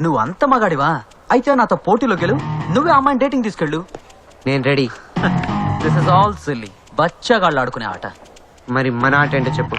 నువ్వు అంత మగాడివా? అయితే నాతో పోటీలో గెలు నువ్వే అమ్మాయిని డేటింగ్ తీసుకెళ్ళు. నేను ready. This is all silly బచ్చగాళ్ళు ఆడుకునే ఆట. మరి మన ఆట ఏంటో చెప్పు.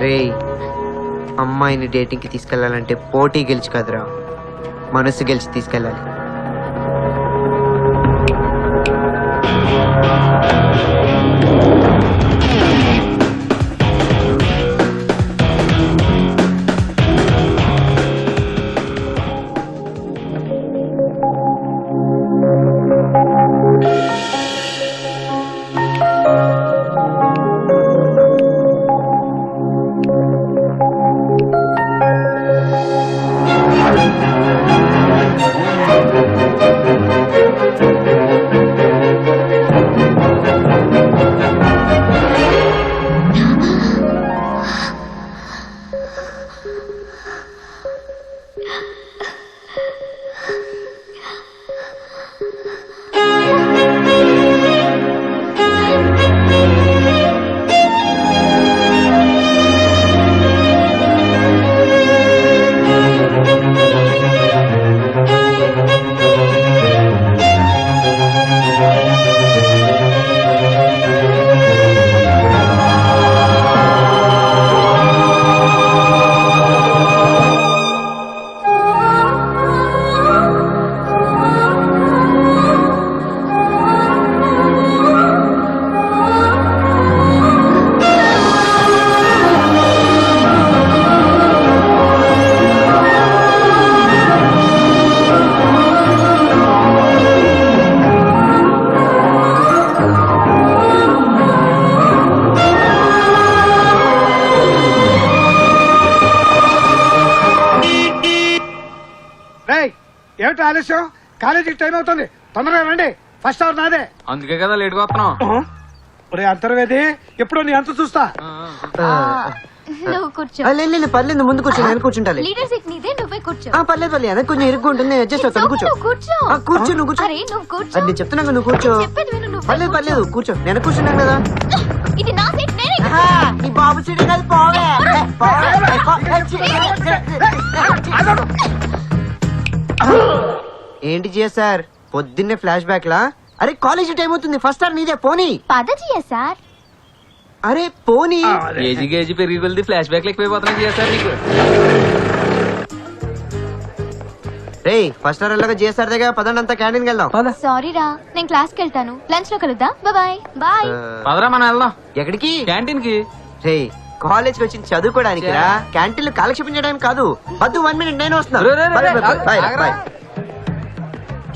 రే అమ్మాయిని డేటింగ్కి తీసుకెళ్ళాలంటే పోటీ గెలిచి కదరా. మనసు గెలిచి తీసుకెళ్ళాలి. ఏమిటి ఆలస్యం కాలేజీకి టైం అవుతుంది తొందరగా రండి ఫస్ట్ అవర్ నాదే అందుకే కదా లేట్గా వస్తున్నాం ఒరే అంతర్వేది ఎప్పుడో నీ అంత చూస్తా నువ్వు కూర్చో ఆ, లేదు లేదు, పర్లేదు ముందు కూర్చో నేను కూర్చుంటాలి లీడర్ సీట్ నీదే నువ్వే కూర్చో ఆ, పర్లేదు పర్లేదు అదే కొంచెం ఇరుగ్గా ఉంటుంది నేను అడ్జస్ట్ అవుతాను కూర్చో నువ్వు కూర్చో ఆ, కూర్చో నువ్వు కూర్చో అరే నువ్వు కూర్చో అది నేను చెప్తున్నాను నువ్వు కూర్చో చెప్పేది విను నువ్వు పర్లేదు పర్లేదు కూర్చో నేను కూర్చున్నాను కదా ఇది నా సీట్ నేనే నీ బాబు చెడు కాదు పోవే ఏంటి చేశారు పొద్దున్నే ఫ్లాష్ బ్యాక్ లా అరే కాలేజీ టైం అవుతుంది. ఫస్ట్ ఆర్ నీదే పోనీ. పదజీయ సార్. అరే పోనీ. ఏజీ గేజీ పెరిగి వెళ్తే ఫ్లాష్ బ్యాక్ ఎక్కువైపోతున్నాయి చేస్తారు నీకు. రే ఫస్ట్ ఆర్ ఎలాగో చేశారు దగ్గర పదండి అంతా క్యాంటీన్కి వెళ్దాం. సారీ రా నేను క్లాస్కి వెళ్తాను. లంచ్లో కలుద్దాం బాయ్. బాయ్ పదరా మనం వెళ్దాం. ఎక్కడికి? క్యాంటీన్కి రే కాలేజ్కి వచ్చింది చదువుకోవడానికి రా క్యాంటీన్లో కాలక్షేపం చేయడానికి కాదు వద్దు వన్ మినిట్ నేను వస్తున్నా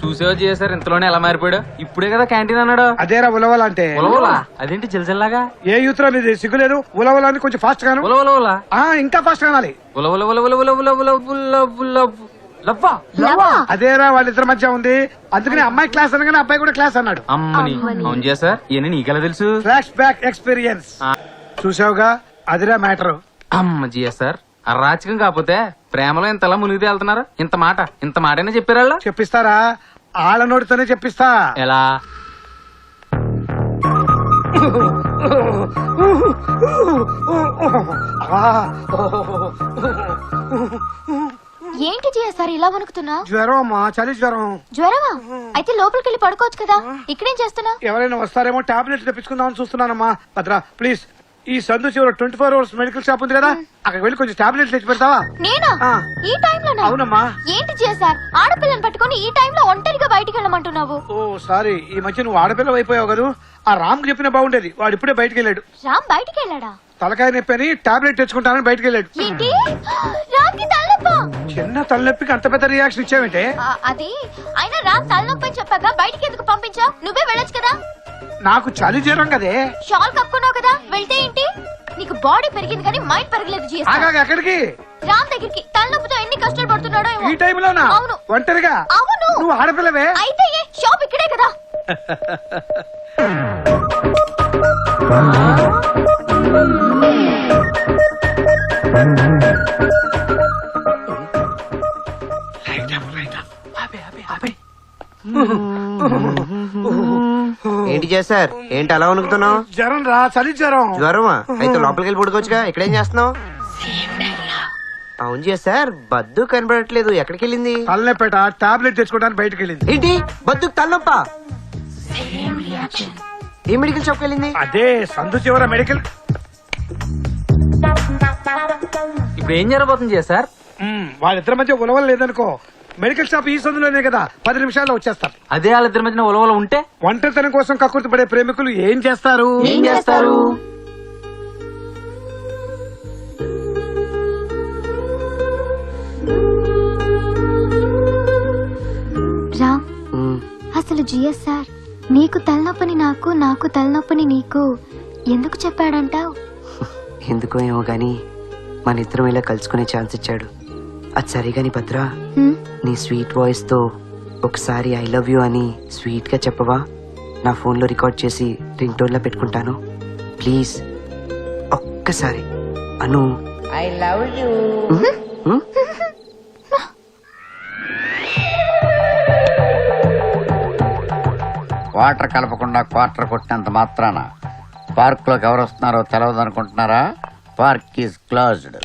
చూసేవా చేశారు ఇంతలోనే ఎలా మారిపోయాడు? ఇప్పుడే కదా క్యాంటీన్ అన్నాడు. అదేరా ఉలవల అంటే. అదేంటి జిల్జిల్లాగా? ఏ యూత్లో మీది సిగ్గులేదు? ఉలవలాన్ని కొంచెం ఫాస్ట్ గాను. ఆ ఇంకా ఫాస్ట్ కానాలి ఉలవల ఉలవల ఉలవల లవ్వా. అదేరా వాళ్ళిద్దరి మధ్య ఉంది. అందుకని అమ్మాయి క్లాస్ అనగానే అబ్బాయి కూడా క్లాస్ అన్నాడు. అమ్మని. అవును చేసా ఇవన్నీ నీకెలా తెలుసు? ఫ్లాష్ బ్యాక్ ఎక్స్పీరియన్స్ చూసావుగా? అదిరా మ్యాటర్ అమ్మ జియా సార్ అరాచకం కాకపోతే ప్రేమలో ఇంతలా మునిగి తేలుతున్నారు ఇంత మాట ఇంత మాటైనా చెప్పారు? చెప్పిస్తారా? ఆళ్ళ నోటితోనే చెప్పిస్తా. ఎలా? ఏంటి సార్ ఇలా వణుకుతున్నా జ్వరం చలి జ్వరం. జ్వరమా? అయితే లోపలికి వెళ్ళి పడుకోవచ్చు కదా. ఇక్కడేం చేస్తున్నా ఎవరైనా వస్తారేమో టాబ్లెట్స్ తెప్పించుకుందామని చూస్తున్నానమ్మా. Bhadra please. ఈ సందు చివర twenty four hours medical shop ఉంది కదా అక్కడికి వెళ్ళి కొంచెం టాబ్లెట్స్ తెచ్చి పెడతావా? నేనా? ఆ. ఈ టైంలోనా? అవునమ్మా. ఏంటి సార్? ఆడపిల్లని పట్టుకొని ఈ టైంలో ఒంటరిగా బయటికి వెళ్ళమంటున్నావు. ఓ సారీ. ఈ మధ్య నువ్వు ఆడపిల్ల అయిపోయావు కదా. ఆ రామ్ చెప్పిన బాగుండేది. వాడు ఇప్పుడే బయటికి వెళ్ళాడు. రామ్ బయటికి వెళ్ళాడా? తలకాయ నొప్పి అని టాబ్లెట్ తెచ్చుకుంటానని బయటికి వెళ్ళాడు. ఏంటి? రామ్కి తలనొప్పా? చిన్న తలనొప్పికి అంత పెద్ద రియాక్షన్ ఇచ్చావంటే? ఆ, అది. అయినా రామ్ తలనొప్పి అని చెప్పాక బయటికి ఎందుకు పంపించావు? నువ్వే వెళ్ళొచ్చు కదా. నాకు చలి జ్వరం కదే. షాల్ కప్పుకున్నావు కదా? వెళ్తే ఏంటి? నీకు బాడీ పెరిగింది కానీ మైండ్ పెరగలేదు జిఎస్. ఎక్కడికి? రామ్ దగ్గరికి. తలనొప్పితో ఎన్ని కష్టాలు పడుతున్నాడో ఏమో. ఈ టైంలోనా? అవును. ఒంటరిగా? అవును. నువ్వు ఆడపిల్లవే? అయితే ఏ షాప్ ఇక్కడే కదా. ఏంటి చేశారు? ఏంటి అలా వణుకుతున్నావు? జ్వరం రా చలి జ్వరం. జ్వరమా? అయితే లోపలికి వెళ్ళి పడుకోవచ్చుగా. ఇక్కడేం చేస్తున్నావు? అవును చేశారు. బద్దు కనబడట్లేదు. ఎక్కడికి వెళ్ళింది తలనొప్పేట. టాబ్లెట్ తెచ్చుకోవడానికి బయటకు వెళ్ళింది ఏంటి? బద్దుకు తలనొప్ప? ఏ మెడికల్ షాప్కి వెళ్ళింది? అదే సందు చివర మెడికల్. ఇప్పుడు ఏం జరగబోతుంది చేశారు? మ్మ్, వాళ్ళిద్దరి మధ్య ఉలవలు లేదనుకో. మెడికల్ షాప్ ఈ సందులోనే కదా. పది నిమిషాల్లో వచ్చేస్తారు అదే వాళ్ళిద్దరి మధ్యన ఉల ఉల ఉంటే? ఒంటరితనం కోసం కక్కుర్తి పడే ప్రేమికులు ఏం చేస్తారు? ఏం చేస్తారు? రామ్. అసలు జిఎస్ సార్ నీకు తలనొప్పిని నాకు నాకు తలనొప్పిని నీకు ఎందుకు చెప్పాడంటావు? ఎందుకో ఏమో గాని మన ఇద్దరం ఇలా కలుసుకునే ఛాన్స్ ఇచ్చాడు. అది సరిగాని భద్ర నీ స్వీట్ వాయిస్తో ఒకసారి ఐ లవ్ యూ అని స్వీట్గా చెప్పవా? నా ఫోన్లో రికార్డ్ చేసి రింగ్ టోన్లో పెట్టుకుంటాను. ప్లీజ్ ఒక్కసారి. అను. I love you. వాటర్ కలపకుండా క్వార్టర్ కొట్టినంత మాత్రాన పార్క్లోకి ఎవరు వస్తున్నారో తెలియదు అనుకుంటున్నారా పార్క్ ఈజ్ క్లోజ్డ్.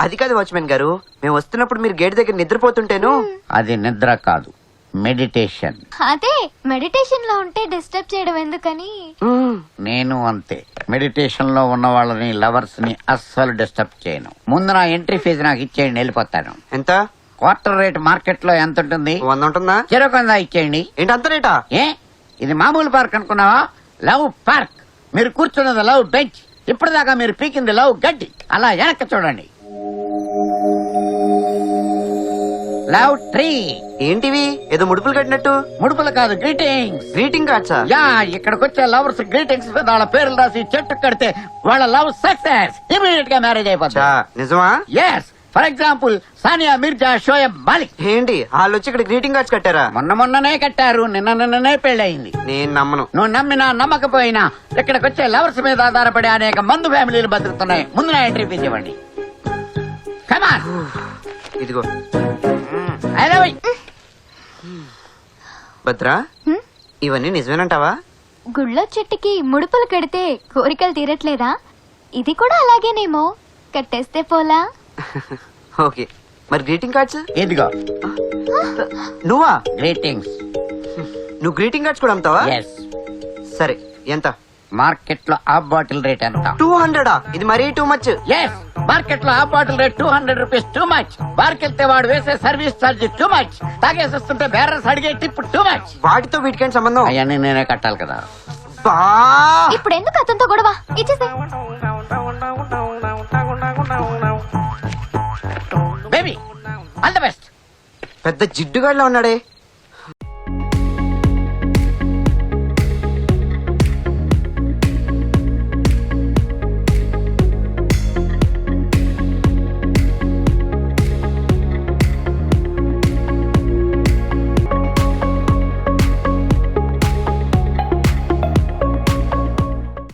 అది కాదు వాచ్మెన్ గారు. మేము వస్తున్నప్పుడు మీరు గేట్ దగ్గర నిద్రపోతుంటేను. అది నిద్ర కాదు. మెడిటేషన్. అదే మెడిటేషన్లో ఉంటే డిస్టర్బ్ చేయడం ఎందుకని. నేను అంతే. మెడిటేషన్లో ఉన్న వాళ్ళని లవర్స్ని అస్సలు డిస్టర్బ్ చేయను. ముందు నా ఎంట్రీ ఫీజు నాకు ఇచ్చేయండి వెళ్ళిపోతాను. ఎంత? క్వార్టర్ రేట్ మార్కెట్లో ఎంత ఉంటుంది? వంద ఉంటుందా? చెరొకందా ఇచ్చేయండి. ఏంటి అంత రేటా? ఏ? ఇది మామూలు పార్క్ అనుకున్నావా? Love park. మీరు కూర్చున్నది లవ్ బెంచ్. ఇప్పటిదాకా మీరు పీకింది లవ్ గడ్డి. అలా వెనక్కి చూడండి. లవ్ ట్రీ ఏంటివి? ఏదో ముడుపులు కట్టినట్టు? ముడుపులు కాదు గ్రీటింగ్స్ గ్రీటింగ్ కార్డ్సా యా ఇక్కడికి వచ్చే లవర్స్ గ్రీటింగ్స్ మీద వాళ్ళ పేర్లు రాసి చెట్టు కడితే వాళ్ళ లవ్ సక్సెస్ ఇమీడియట్గా మ్యారేజ్ చా, అయిపోతుంది నిజమా? Yes for example Sania Mirza Shoaib Malik ఏంటి? వాళ్ళు వచ్చి ఇక్కడ గ్రీటింగ్ కార్డ్స్ కట్టారా? మొన్న మొన్ననే కట్టారు నిన్న నిన్ననే పెళ్ళయింది. నేను నమ్మను. నువ్వు నమ్మినా నమ్మకపోయినా ఇక్కడికి వచ్చే లవర్స్ మీద ఆధారపడి అనేక మందు ఫ్యామిలీలు బతుకుతున్నాయి. ముందు నా ఎంట్రీ ఫీజు ఇవ్వండి. కమాన్ ఇదిగో. భద్రా హ్మ్? ఇవన్నీ నిజమేనంటావా? గుళ్ళో చెట్టుకి ముడుపులు కడితే కోరికలు తీరట్లేదా? ఇది కూడా అలాగేనేమో. కట్టేస్తే పోలా? ఓకే. మరి గ్రీటింగ్ కార్డ్స్? ఇదిగో. నువ్వా? గ్రీటింగ్స్ నువ్వు గ్రీటింగ్ కార్డ్స్ కూడా అమ్ముతావా? ఎస్ సరే ఎంత? మార్కెట్లో హాఫ్ బాటిల్ రేట్ ఎంత? టూ హండ్రెడా? ఇది మరీ టూ మచ్. ఎస్ మార్కెట్లో half bottle rate two hundred rupees too much. బార్కి వెళ్తే వాడు వేసే సర్వీస్ ఛార్జ్ టూ మచ్. తాగేసి వస్తుంటే బేరర్స్ అడిగే టిప్ టూ మచ్. వాటితో వీటికేం సంబంధం? అవన్నీ నేనే కట్టాలి కదా. ఇప్పుడు ఎందుకు అతనితో గొడవ? ఇచ్చేసి బేబీ ఆల్ ద బెస్ట్ పెద్ద జిడ్డుగాడిలో ఉన్నాడే.